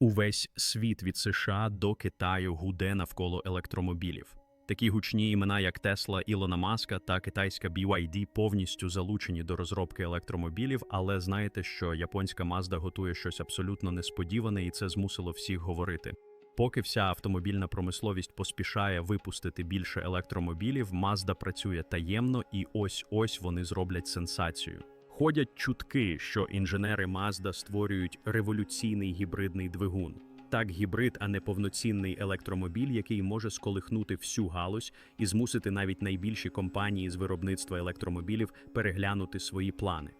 Увесь світ від США до Китаю гуде навколо електромобілів. Такі гучні імена, як Тесла, Ілона Маска та китайська BYD повністю залучені до розробки електромобілів, але знаєте, що японська Mazda готує щось абсолютно несподіване, і це змусило всіх говорити. Поки вся автомобільна промисловість поспішає випустити більше електромобілів, Mazda працює таємно, і ось ось вони зроблять сенсацію. Ходять чутки, що інженери Mazda створюють революційний гібридний двигун. Так, гібрид, а не повноцінний електромобіль, який може сколихнути всю галузь і змусити навіть найбільші компанії з виробництва електромобілів переглянути свої плани.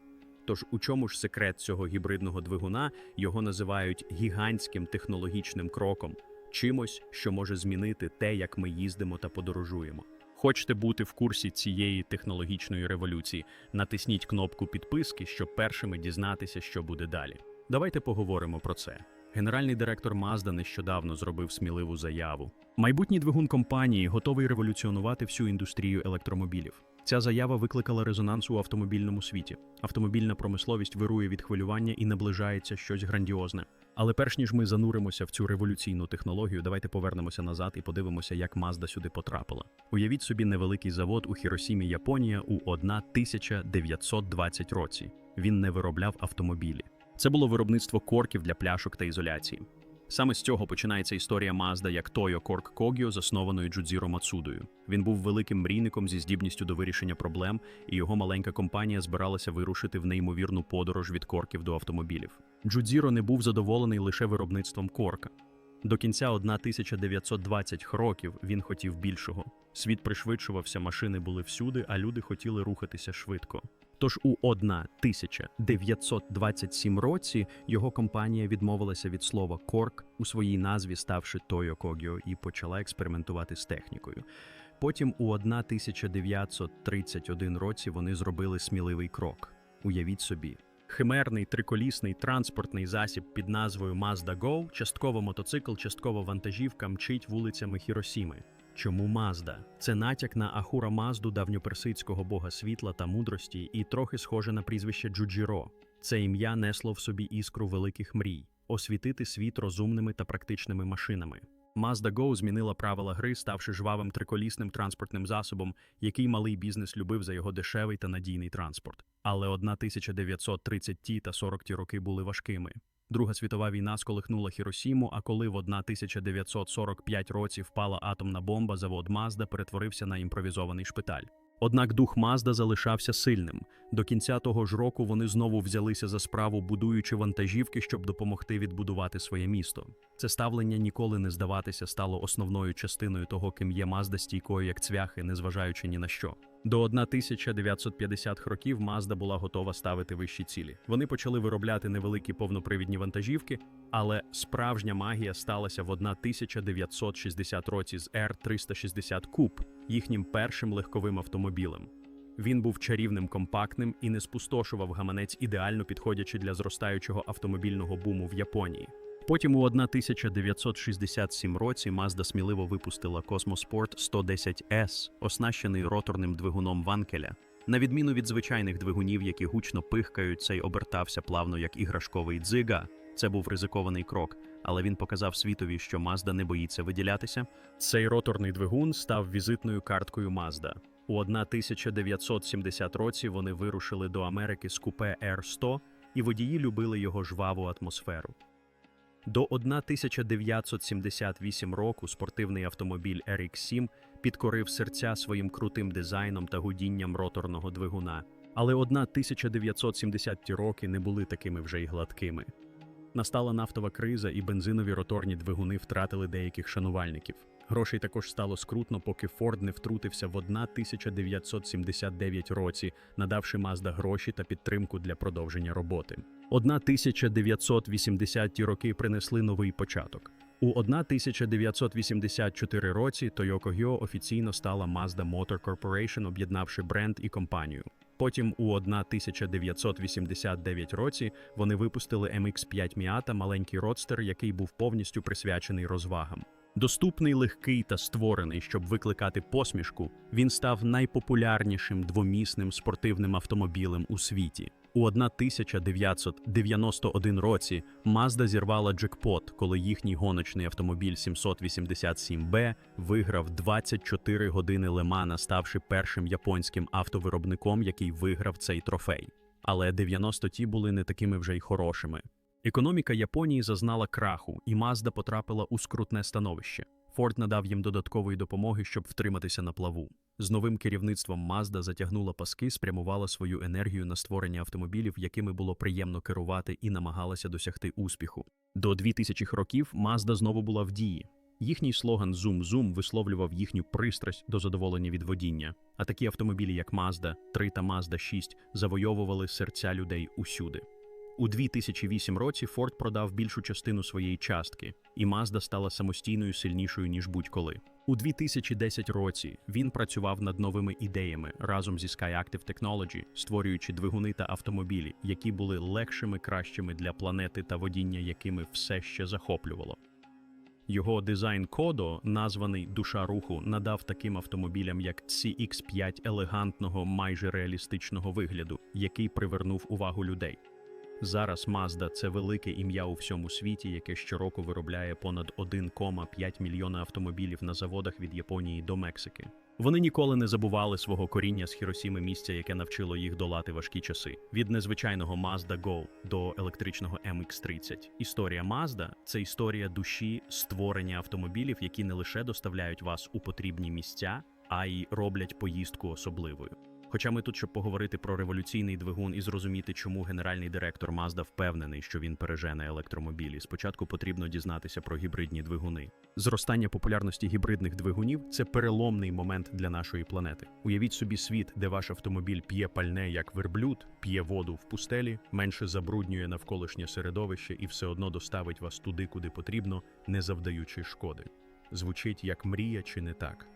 Тож у чому ж секрет цього гібридного двигуна його називають гігантським технологічним кроком, чимось, що може змінити те, як ми їздимо та подорожуємо. Хочете бути в курсі цієї технологічної революції? Натисніть кнопку підписки, щоб першими дізнатися, що буде далі. Давайте поговоримо про це. Генеральний директор Mazda нещодавно зробив сміливу заяву. Майбутній двигун компанії готовий революціонувати всю індустрію електромобілів. Ця заява викликала резонанс у автомобільному світі. Автомобільна промисловість вирує від хвилювання і наближається щось грандіозне. Але перш ніж ми зануримося в цю революційну технологію, давайте повернемося назад і подивимося, як Mazda сюди потрапила. Уявіть собі невеликий завод у Хіросімі, Японія у 1920 році. Він не виробляв автомобілі. Це було виробництво корків для пляшок та ізоляції. Саме з цього починається історія Mazda як Toyo Cork Kogyo, заснованої Джудзіро Мацудою. Він був великим мрійником зі здібністю до вирішення проблем, і його маленька компанія збиралася вирушити в неймовірну подорож від корків до автомобілів. Джудзіро не був задоволений лише виробництвом корка. До кінця 1920 років він хотів більшого. Світ пришвидшувався, машини були всюди, а люди хотіли рухатися швидко. Тож у 1927 році його компанія відмовилася від слова корк у своїй назві, ставши Toyo Kogyo, і почала експериментувати з технікою. Потім у 1931 році вони зробили сміливий крок. Уявіть собі. Химерний триколісний транспортний засіб під назвою Mazda Go, частково мотоцикл, частково вантажівка мчить вулицями Хіросіми. Чому Мазда? Це натяк на Ахура Мазду давньоперсидського бога світла та мудрості і трохи схоже на прізвище Джуджіро. Це ім'я несло в собі іскру великих мрій освітити світ розумними та практичними машинами. Mazda Go змінила правила гри, ставши жвавим триколісним транспортним засобом, який малий бізнес любив за його дешевий та надійний транспорт. Але 1930-ті та 40-ті роки були важкими. Друга світова війна сколихнула Хіросіму, а коли в 1945 році впала атомна бомба, завод Мазда перетворився на імпровізований шпиталь. Однак дух Мазда залишався сильним. До кінця того ж року вони знову взялися за справу, будуючи вантажівки, щоб допомогти відбудувати своє місто. Це ставлення ніколи не здаватися стало основною частиною того, ким є Мазда стійкою як цвяхи, незважаючи ні на що. До 1950-х років Mazda була готова ставити вищі цілі. Вони почали виробляти невеликі повнопривідні вантажівки, але справжня магія сталася в 1960 році з R360 Coupe, їхнім першим легковим автомобілем. Він був чарівним, компактним і не спустошував гаманець, ідеально підходячи для зростаючого автомобільного буму в Японії. Потім у 1967 році Mazda сміливо випустила Cosmosport 110S, оснащений роторним двигуном Ванкеля. На відміну від звичайних двигунів, які гучно пихкають, цей обертався плавно як іграшковий дзига. Це був ризикований крок, але він показав світові, що Mazda не боїться виділятися. Цей роторний двигун став візитною карткою Mazda. У 1970 році вони вирушили до Америки з купе R100, і водії любили його жваву атмосферу. До 1978 року спортивний автомобіль RX-7 підкорив серця своїм крутим дизайном та гудінням роторного двигуна. Але 1970-ті роки не були такими вже й гладкими. Настала нафтова криза, і бензинові роторні двигуни втратили деяких шанувальників. Грошей також стало скрутно, поки Форд не втрутився в 1979 році, надавши Mazda гроші та підтримку для продовження роботи. 1980-ті роки принесли новий початок. У 1984 році Toyo Kogyo офіційно стала Mazda Motor Corporation, об'єднавши бренд і компанію. Потім у 1989 році вони випустили MX-5 Miata, маленький родстер, який був повністю присвячений розвагам. Доступний, легкий та створений, щоб викликати посмішку, він став найпопулярнішим двомісним спортивним автомобілем у світі. У 1991 році Mazda зірвала джекпот, коли їхній гоночний автомобіль 787B виграв 24 години Лемана, ставши першим японським автовиробником, який виграв цей трофей. Але 90 ті були не такими вже й хорошими. Економіка Японії зазнала краху, і Mazda потрапила у скрутне становище. Форд надав їм додаткової допомоги, щоб втриматися на плаву. З новим керівництвом Mazda затягнула паски, спрямувала свою енергію на створення автомобілів, якими було приємно керувати, і намагалася досягти успіху. До 2000-х років Mazda знову була в дії. Їхній слоган «Зум-зум» висловлював їхню пристрасть до задоволення від водіння. А такі автомобілі, як Mazda 3 та Mazda 6, завойовували серця людей усюди. У 2008 році Форд продав більшу частину своєї частки, і Mazda стала самостійною сильнішою ніж будь-коли. У 2010 році він працював над новими ідеями разом зі SkyActiv Technology, створюючи двигуни та автомобілі, які були легшими, кращими для планети та водіння, якими все ще захоплювало. Його дизайн кодо, названий душа руху, надав таким автомобілям, як CX-5 елегантного, майже реалістичного вигляду, який привернув увагу людей. Зараз Mazda – це велике ім'я у всьому світі, яке щороку виробляє понад 1,5 мільйона автомобілів на заводах від Японії до Мексики. Вони ніколи не забували свого коріння з Хіросіми місця, яке навчило їх долати важкі часи. Від незвичайного Mazda Go до електричного MX-30. Історія Mazda – це історія душі створення автомобілів, які не лише доставляють вас у потрібні місця, а й роблять поїздку особливою. Хоча ми тут, щоб поговорити про революційний двигун і зрозуміти, чому генеральний директор Mazda впевнений, що він пережене електромобілі, спочатку потрібно дізнатися про гібридні двигуни. Зростання популярності гібридних двигунів це переломний момент для нашої планети. Уявіть собі світ, де ваш автомобіль п'є пальне як верблюд, п'є воду в пустелі, менше забруднює навколишнє середовище і все одно доставить вас туди, куди потрібно, не завдаючи шкоди. Звучить як мрія чи не так?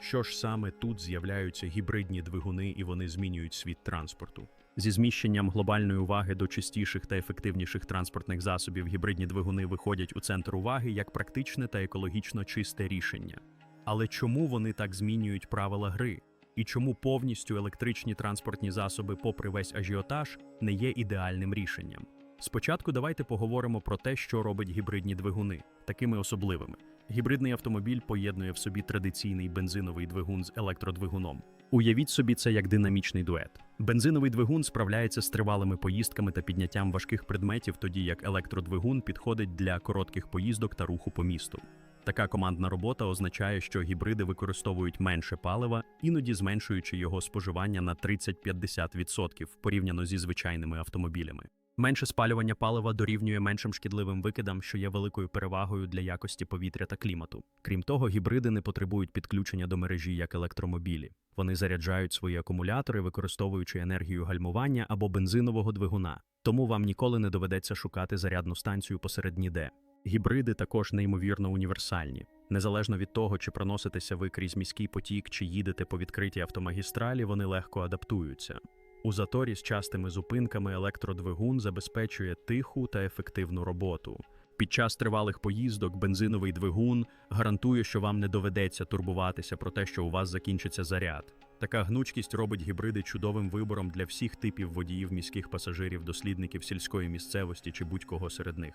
Що ж саме тут з'являються гібридні двигуни і вони змінюють світ транспорту? Зі зміщенням глобальної уваги до чистіших та ефективніших транспортних засобів гібридні двигуни виходять у центр уваги як практичне та екологічно чисте рішення. Але чому вони так змінюють правила гри? І чому повністю електричні транспортні засоби, попри весь ажіотаж, не є ідеальним рішенням? Спочатку давайте поговоримо про те, що робить гібридні двигуни такими особливими. Гібридний автомобіль поєднує в собі традиційний бензиновий двигун з електродвигуном. Уявіть собі це як динамічний дует. Бензиновий двигун справляється з тривалими поїздками та підняттям важких предметів, тоді як електродвигун підходить для коротких поїздок та руху по місту. Така командна робота означає, що гібриди використовують менше палива, іноді зменшуючи його споживання на 30-50% порівняно зі звичайними автомобілями. Менше спалювання палива дорівнює меншим шкідливим викидам, що є великою перевагою для якості повітря та клімату. Крім того, гібриди не потребують підключення до мережі як електромобілі. Вони заряджають свої акумулятори, використовуючи енергію гальмування або бензинового двигуна. Тому вам ніколи не доведеться шукати зарядну станцію посеред ніде. Гібриди також неймовірно універсальні. Незалежно від того, чи проноситеся ви крізь міський потік, чи їдете по відкритій автомагістралі, вони легко адаптуються. У заторі з частими зупинками електродвигун забезпечує тиху та ефективну роботу. Під час тривалих поїздок бензиновий двигун гарантує, що вам не доведеться турбуватися про те, що у вас закінчиться заряд. Така гнучкість робить гібриди чудовим вибором для всіх типів водіїв міських пасажирів, дослідників сільської місцевості чи будь-кого серед них.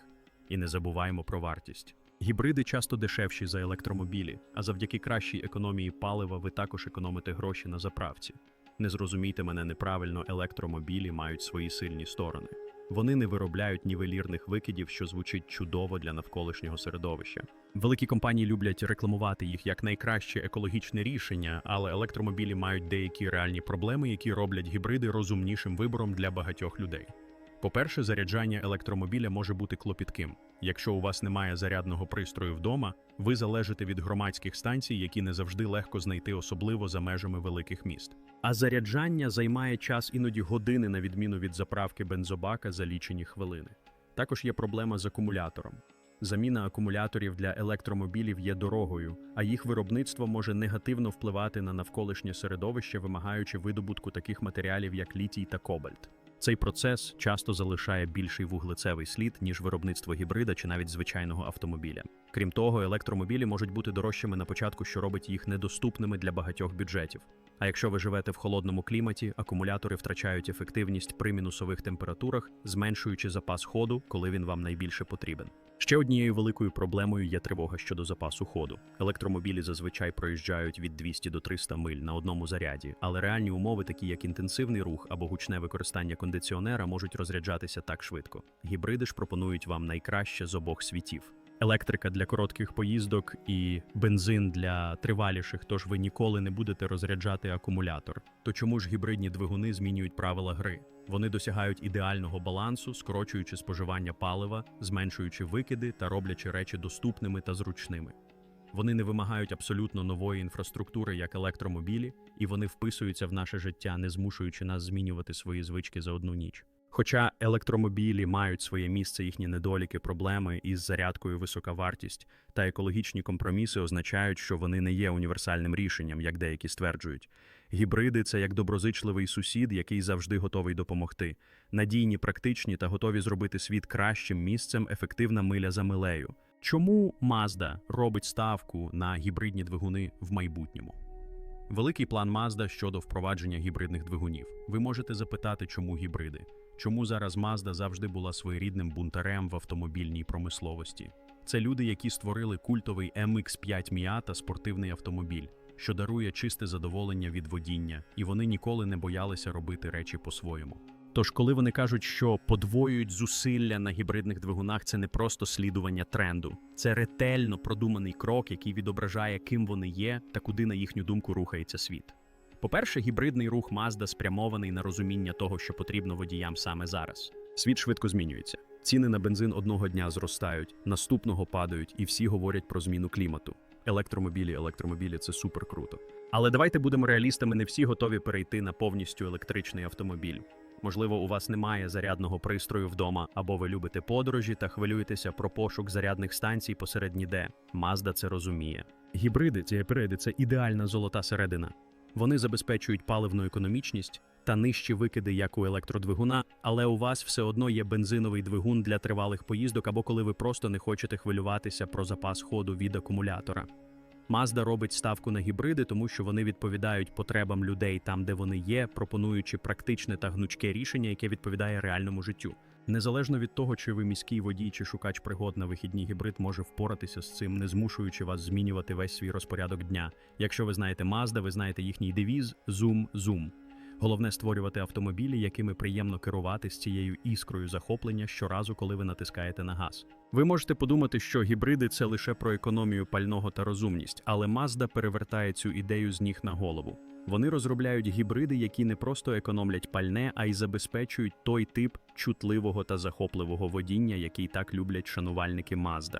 І не забуваємо про вартість. Гібриди часто дешевші за електромобілі, а завдяки кращій економії палива ви також економите гроші на заправці. Не зрозумійте мене неправильно, електромобілі мають свої сильні сторони. Вони не виробляють нівелірних викидів, що звучить чудово для навколишнього середовища. Великі компанії люблять рекламувати їх як найкраще екологічне рішення, але електромобілі мають деякі реальні проблеми, які роблять гібриди розумнішим вибором для багатьох людей. По-перше, заряджання електромобіля може бути клопітким. Якщо у вас немає зарядного пристрою вдома, ви залежите від громадських станцій, які не завжди легко знайти, особливо за межами великих міст. А заряджання займає час іноді години, на відміну від заправки бензобака за лічені хвилини. Також є проблема з акумулятором. Заміна акумуляторів для електромобілів є дорогою, а їх виробництво може негативно впливати на навколишнє середовище, вимагаючи видобутку таких матеріалів, як літій та кобальт. Цей процес часто залишає більший вуглецевий слід, ніж виробництво гібрида чи навіть звичайного автомобіля. Крім того, електромобілі можуть бути дорожчими на початку, що робить їх недоступними для багатьох бюджетів. А якщо ви живете в холодному кліматі, акумулятори втрачають ефективність при мінусових температурах, зменшуючи запас ходу, коли він вам найбільше потрібен. Ще однією великою проблемою є тривога щодо запасу ходу. Електромобілі зазвичай проїжджають від 200 до 300 миль на одному заряді, але реальні умови, такі як інтенсивний рух або гучне використання кондиціонера, можуть розряджатися так швидко. Гібриди ж пропонують вам найкраще з обох світів. Електрика для коротких поїздок і бензин для триваліших, тож ви ніколи не будете розряджати акумулятор. То чому ж гібридні двигуни змінюють правила гри? Вони досягають ідеального балансу, скорочуючи споживання палива, зменшуючи викиди та роблячи речі доступними та зручними. Вони не вимагають абсолютно нової інфраструктури, як електромобілі, і вони вписуються в наше життя, не змушуючи нас змінювати свої звички за одну ніч. Хоча електромобілі мають своє місце, їхні недоліки, проблеми із зарядкою висока вартість та екологічні компроміси означають, що вони не є універсальним рішенням, як деякі стверджують. Гібриди це як доброзичливий сусід, який завжди готовий допомогти. Надійні, практичні та готові зробити світ кращим місцем, ефективна миля за милею. Чому Mazda робить ставку на гібридні двигуни в майбутньому? Великий план Mazda щодо впровадження гібридних двигунів. Ви можете запитати, чому гібриди? Чому зараз Mazda завжди була своєрідним бунтарем в автомобільній промисловості? Це люди, які створили культовий MX-5 Miata спортивний автомобіль, що дарує чисте задоволення від водіння, і вони ніколи не боялися робити речі по-своєму. Тож, коли вони кажуть, що подвоюють зусилля на гібридних двигунах, це не просто слідування тренду, це ретельно продуманий крок, який відображає, ким вони є та куди, на їхню думку, рухається світ. По-перше, гібридний рух Mazda спрямований на розуміння того, що потрібно водіям саме зараз. Світ швидко змінюється. Ціни на бензин одного дня зростають, наступного падають, і всі говорять про зміну клімату. Електромобілі, електромобілі це супер круто. Але давайте будемо реалістами, не всі готові перейти на повністю електричний автомобіль. Можливо, у вас немає зарядного пристрою вдома, або ви любите подорожі та хвилюєтеся про пошук зарядних станцій посеред ніде. Mazda це розуміє. Гібриди, ці гібриди – це ідеальна золота середина. Вони забезпечують паливну економічність та нижчі викиди, як у електродвигуна, але у вас все одно є бензиновий двигун для тривалих поїздок або коли ви просто не хочете хвилюватися про запас ходу від акумулятора. Mazda робить ставку на гібриди, тому що вони відповідають потребам людей там, де вони є, пропонуючи практичне та гнучке рішення, яке відповідає реальному життю. Незалежно від того, чи ви міський водій чи шукач пригод на вихідні гібрид може впоратися з цим, не змушуючи вас змінювати весь свій розпорядок дня. Якщо ви знаєте Mazda, ви знаєте їхній девіз Zoom Zoom. Головне створювати автомобілі, якими приємно керувати з цією іскрою захоплення щоразу, коли ви натискаєте на газ. Ви можете подумати, що гібриди це лише про економію пального та розумність, але Mazda перевертає цю ідею з ніг на голову. Вони розробляють гібриди, які не просто економлять пальне, а й забезпечують той тип чутливого та захопливого водіння, який так люблять шанувальники Mazda.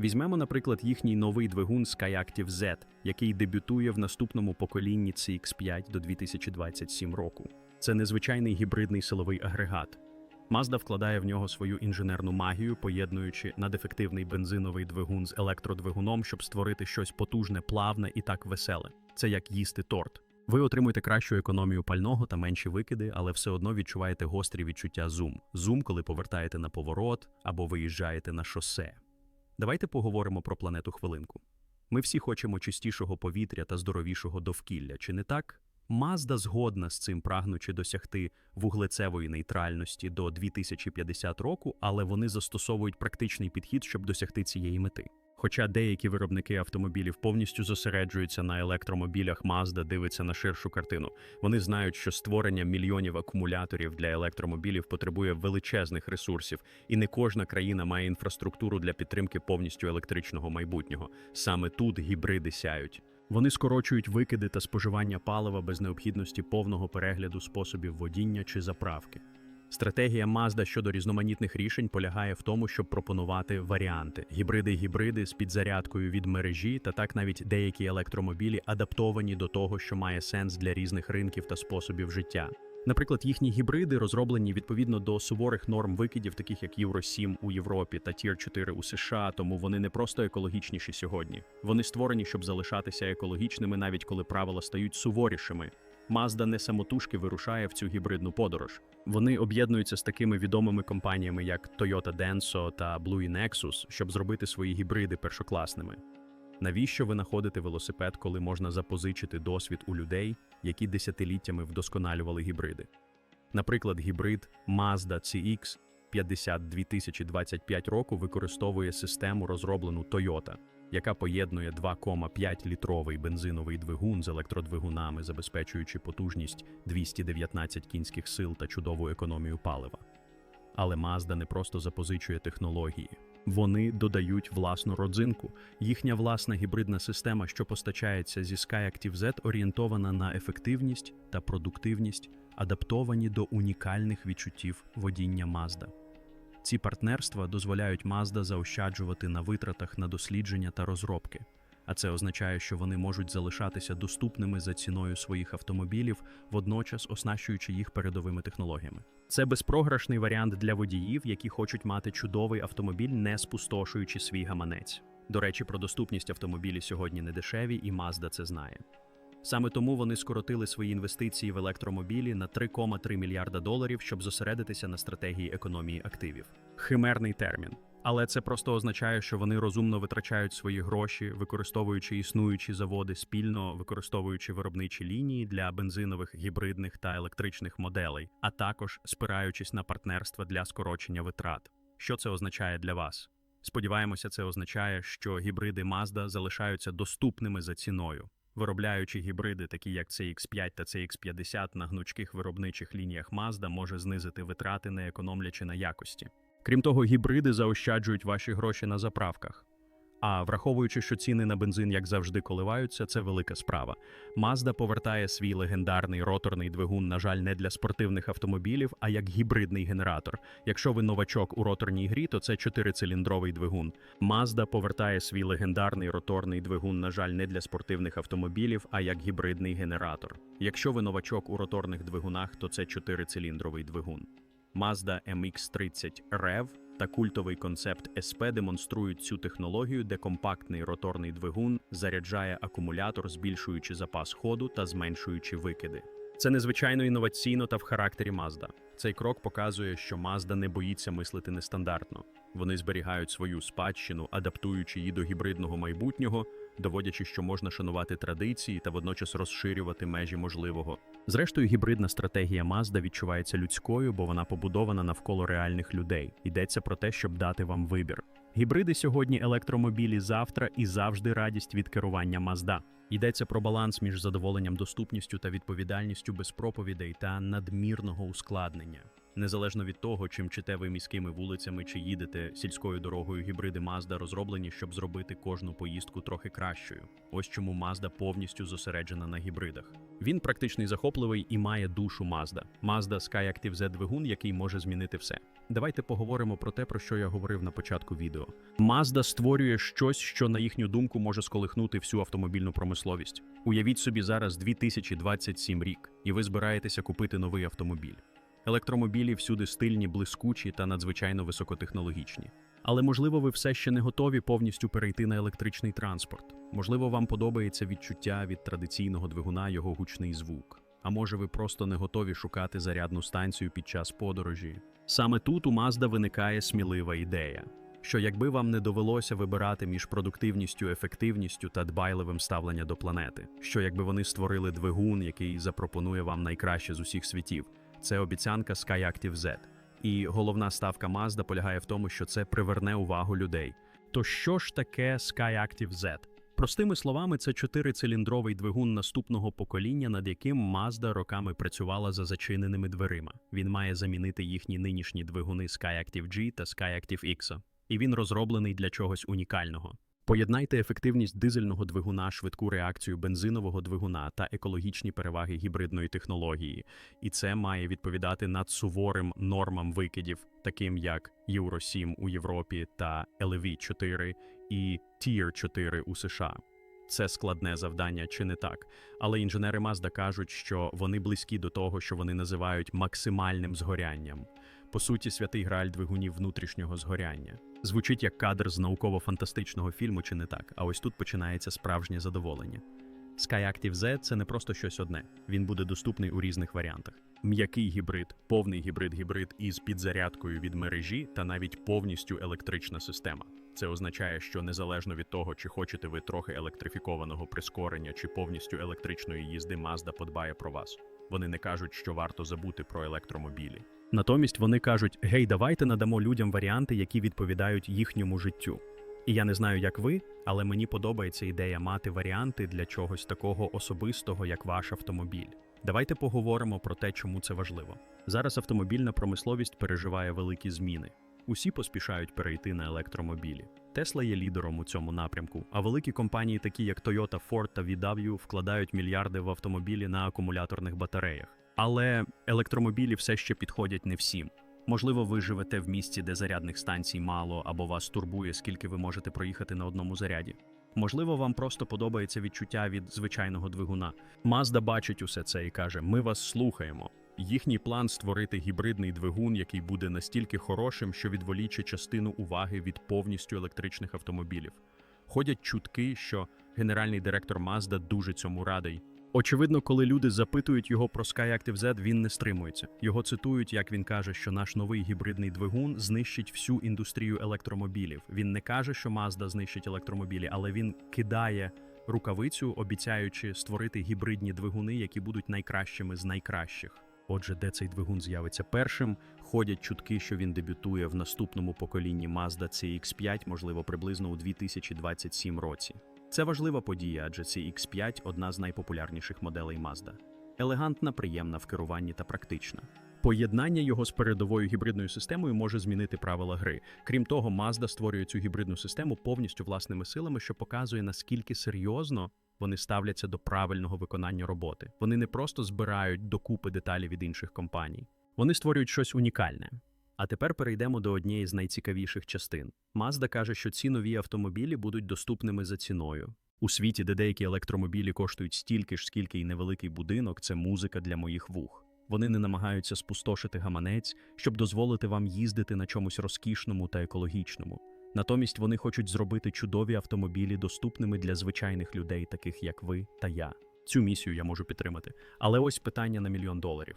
Візьмемо, наприклад, їхній новий двигун Skyactiv Z, який дебютує в наступному поколінні CX5 до 2027 року. Це незвичайний гібридний силовий агрегат. Mazda вкладає в нього свою інженерну магію, поєднуючи надефективний бензиновий двигун з електродвигуном, щоб створити щось потужне, плавне і так веселе. Це як їсти торт. Ви отримуєте кращу економію пального та менші викиди, але все одно відчуваєте гострі відчуття зум. Зум, коли повертаєте на поворот або виїжджаєте на шосе. Давайте поговоримо про планету хвилинку. Ми всі хочемо чистішого повітря та здоровішого довкілля, чи не так? Мазда згодна з цим, прагнучи досягти вуглецевої нейтральності до 2050 року, але вони застосовують практичний підхід, щоб досягти цієї мети. Хоча деякі виробники автомобілів повністю зосереджуються на електромобілях, Mazda дивиться на ширшу картину. Вони знають, що створення мільйонів акумуляторів для електромобілів потребує величезних ресурсів, і не кожна країна має інфраструктуру для підтримки повністю електричного майбутнього. Саме тут гібриди сяють. Вони скорочують викиди та споживання палива без необхідності повного перегляду способів водіння чи заправки. Стратегія Mazda щодо різноманітних рішень полягає в тому, щоб пропонувати варіанти: гібриди-гібриди з підзарядкою від мережі, та так навіть деякі електромобілі адаптовані до того, що має сенс для різних ринків та способів життя. Наприклад, їхні гібриди розроблені відповідно до суворих норм викидів, таких як Євро 7 у Європі та Тір 4 у США, тому вони не просто екологічніші сьогодні. Вони створені, щоб залишатися екологічними, навіть коли правила стають суворішими. Mazda не самотужки вирушає в цю гібридну подорож. Вони об'єднуються з такими відомими компаніями, як Toyota Denso та Blue Nexus, щоб зробити свої гібриди першокласними. Навіщо ви знаходите велосипед, коли можна запозичити досвід у людей, які десятиліттями вдосконалювали гібриди? Наприклад, гібрид Mazda CX 50 2025 року використовує систему, розроблену Toyota, яка поєднує 2,5-літровий бензиновий двигун з електродвигунами, забезпечуючи потужність 219 кінських сил та чудову економію палива. Але Mazda не просто запозичує технології. Вони додають власну родзинку. Їхня власна гібридна система, що постачається зі Skyactiv Z, орієнтована на ефективність та продуктивність, адаптовані до унікальних відчуттів водіння Mazda. Ці партнерства дозволяють Mazda заощаджувати на витратах на дослідження та розробки. А це означає, що вони можуть залишатися доступними за ціною своїх автомобілів, водночас оснащуючи їх передовими технологіями. Це безпрограшний варіант для водіїв, які хочуть мати чудовий автомобіль, не спустошуючи свій гаманець. До речі, про доступність автомобілі сьогодні не дешеві, і Mazda це знає. Саме тому вони скоротили свої інвестиції в електромобілі на 3,3 мільярда доларів, щоб зосередитися на стратегії економії активів. Химерний термін. Але це просто означає, що вони розумно витрачають свої гроші, використовуючи існуючі заводи спільно, використовуючи виробничі лінії для бензинових, гібридних та електричних моделей, а також спираючись на партнерства для скорочення витрат. Що це означає для вас? Сподіваємося, це означає, що гібриди Mazda залишаються доступними за ціною. Виробляючи гібриди, такі як CX5 та CX50 на гнучких виробничих лініях Mazda може знизити витрати, не економлячи на якості. Крім того, гібриди заощаджують ваші гроші на заправках. А враховуючи, що ціни на бензин, як завжди, коливаються, це велика справа. Mazda повертає свій легендарний роторний двигун, на жаль, не для спортивних автомобілів, а як гібридний генератор. Якщо ви новачок у роторній грі, то це чотирициліндровий двигун. Mazda повертає свій легендарний роторний двигун, на жаль, не для спортивних автомобілів, а як гібридний генератор. Якщо ви новачок у роторних двигунах, то це чотирициліндровий двигун. Mazda MX-30 REV та культовий концепт СП демонструють цю технологію, де компактний роторний двигун заряджає акумулятор, збільшуючи запас ходу та зменшуючи викиди. Це незвичайно інноваційно та в характері Mazda. Цей крок показує, що Mazda не боїться мислити нестандартно. Вони зберігають свою спадщину, адаптуючи її до гібридного майбутнього, доводячи, що можна шанувати традиції та водночас розширювати межі можливого. Зрештою, гібридна стратегія Mazda відчувається людською, бо вона побудована навколо реальних людей. Йдеться про те, щоб дати вам вибір. Гібриди сьогодні електромобілі завтра і завжди радість від керування Mazda. Йдеться про баланс між задоволенням доступністю та відповідальністю без проповідей та надмірного ускладнення. Незалежно від того, чим чите ви міськими вулицями чи їдете сільською дорогою, гібриди Mazda розроблені, щоб зробити кожну поїздку трохи кращою. Ось чому Mazda повністю зосереджена на гібридах. Він практичний захопливий і має душу Mazda. Mazda Skyactiv Z двигун, який може змінити все. Давайте поговоримо про те, про що я говорив на початку відео. Mazda створює щось, що на їхню думку може сколихнути всю автомобільну промисловість. Уявіть собі зараз 2027 рік, і ви збираєтеся купити новий автомобіль. Електромобілі всюди стильні, блискучі та надзвичайно високотехнологічні. Але можливо, ви все ще не готові повністю перейти на електричний транспорт. Можливо, вам подобається відчуття від традиційного двигуна його гучний звук. А може, ви просто не готові шукати зарядну станцію під час подорожі. Саме тут у Mazda виникає смілива ідея, що якби вам не довелося вибирати між продуктивністю, ефективністю та дбайливим ставлення до планети, що якби вони створили двигун, який запропонує вам найкраще з усіх світів. Це обіцянка Skyactiv Z. І головна ставка Mazda полягає в тому, що це приверне увагу людей. То що ж таке Skyactiv Z? Простими словами, це чотирициліндровий двигун наступного покоління, над яким Mazda роками працювала за зачиненими дверима. Він має замінити їхні нинішні двигуни Skyactiv G та Skyactiv X. І він розроблений для чогось унікального. Поєднайте ефективність дизельного двигуна, швидку реакцію бензинового двигуна та екологічні переваги гібридної технології, і це має відповідати надсуворим нормам викидів, таким як Євро 7 у Європі та LV 4 і Tier 4 у США. Це складне завдання, чи не так? Але інженери Mazda кажуть, що вони близькі до того, що вони називають максимальним згорянням. По суті, святий грааль двигунів внутрішнього згоряння. Звучить як кадр з науково-фантастичного фільму, чи не так? А ось тут починається справжнє задоволення. Skyactiv Z – це не просто щось одне. Він буде доступний у різних варіантах: м'який гібрид, повний гібрид-гібрид із підзарядкою від мережі та навіть повністю електрична система. Це означає, що незалежно від того, чи хочете ви трохи електрифікованого прискорення чи повністю електричної їзди, Mazda подбає про вас. Вони не кажуть, що варто забути про електромобілі. Натомість вони кажуть: гей, давайте надамо людям варіанти, які відповідають їхньому життю. І я не знаю, як ви, але мені подобається ідея мати варіанти для чогось такого особистого, як ваш автомобіль. Давайте поговоримо про те, чому це важливо. Зараз автомобільна промисловість переживає великі зміни. Усі поспішають перейти на електромобілі. Тесла є лідером у цьому напрямку, а великі компанії, такі як Toyota, Ford та VW, вкладають мільярди в автомобілі на акумуляторних батареях. Але електромобілі все ще підходять не всім. Можливо, ви живете в місті, де зарядних станцій мало, або вас турбує, скільки ви можете проїхати на одному заряді. Можливо, вам просто подобається відчуття від звичайного двигуна. Mazda бачить усе це і каже: Ми вас слухаємо. Їхній план створити гібридний двигун, який буде настільки хорошим, що відволіче частину уваги від повністю електричних автомобілів. Ходять чутки, що генеральний директор Mazda дуже цьому радий. Очевидно, коли люди запитують його про Skyactiv Z, він не стримується. Його цитують, як він каже, що наш новий гібридний двигун знищить всю індустрію електромобілів. Він не каже, що Mazda знищить електромобілі, але він кидає рукавицю, обіцяючи створити гібридні двигуни, які будуть найкращими з найкращих. Отже, де цей двигун з'явиться першим, ходять чутки, що він дебютує в наступному поколінні Mazda CX-5, можливо, приблизно у 2027 році. Це важлива подія, адже CX-5 – одна з найпопулярніших моделей Mazda. Елегантна, приємна в керуванні та практична. Поєднання його з передовою гібридною системою може змінити правила гри. Крім того, Mazda створює цю гібридну систему повністю власними силами, що показує, наскільки серйозно вони ставляться до правильного виконання роботи. Вони не просто збирають докупи деталі від інших компаній, вони створюють щось унікальне. А тепер перейдемо до однієї з найцікавіших частин. Mazda каже, що ці нові автомобілі будуть доступними за ціною. У світі, де деякі електромобілі коштують стільки ж, скільки й невеликий будинок, це музика для моїх вух. Вони не намагаються спустошити гаманець, щоб дозволити вам їздити на чомусь розкішному та екологічному. Натомість вони хочуть зробити чудові автомобілі доступними для звичайних людей, таких як ви та я. Цю місію я можу підтримати. Але ось питання на мільйон доларів.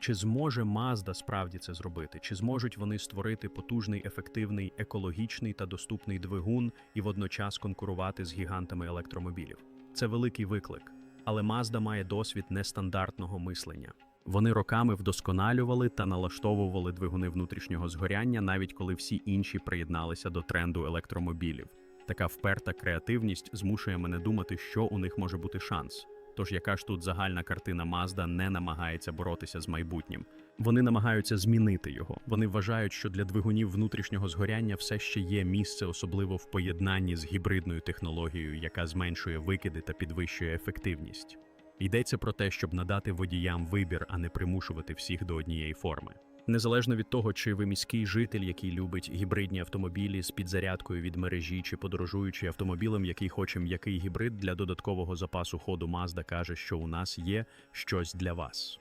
Чи зможе Mazda справді це зробити? Чи зможуть вони створити потужний, ефективний, екологічний та доступний двигун і водночас конкурувати з гігантами електромобілів? Це великий виклик. Але Mazda має досвід нестандартного мислення. Вони роками вдосконалювали та налаштовували двигуни внутрішнього згоряння, навіть коли всі інші приєдналися до тренду електромобілів. Така вперта креативність змушує мене думати, що у них може бути шанс. Тож яка ж тут загальна картина Mazda не намагається боротися з майбутнім. Вони намагаються змінити його. Вони вважають, що для двигунів внутрішнього згоряння все ще є місце, особливо в поєднанні з гібридною технологією, яка зменшує викиди та підвищує ефективність. Йдеться про те, щоб надати водіям вибір, а не примушувати всіх до однієї форми. Незалежно від того, чи ви міський житель, який любить гібридні автомобілі з підзарядкою від мережі, чи подорожуючий автомобілем, який хоче м'який гібрид для додаткового запасу ходу Mazda каже, що у нас є щось для вас.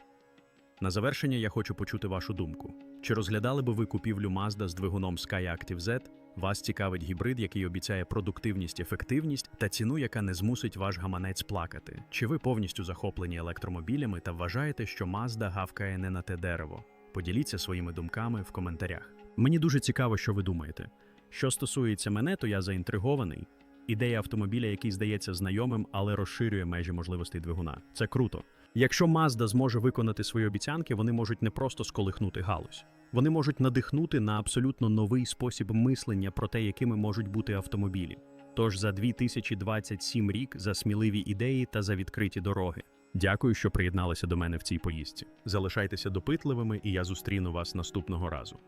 На завершення я хочу почути вашу думку. Чи розглядали би ви купівлю Mazda з двигуном Skyactiv Z? Вас цікавить гібрид, який обіцяє продуктивність, ефективність та ціну, яка не змусить ваш гаманець плакати? Чи ви повністю захоплені електромобілями та вважаєте, що Mazda гавкає не на те дерево? Поділіться своїми думками в коментарях. Мені дуже цікаво, що ви думаєте. Що стосується мене, то я заінтригований. Ідея автомобіля, який здається знайомим, але розширює межі можливостей двигуна. Це круто. Якщо Mazda зможе виконати свої обіцянки, вони можуть не просто сколихнути галузь. Вони можуть надихнути на абсолютно новий спосіб мислення про те, якими можуть бути автомобілі. Тож за 2027 рік за сміливі ідеї та за відкриті дороги. Дякую, що приєдналися до мене в цій поїздці. Залишайтеся допитливими, і я зустріну вас наступного разу.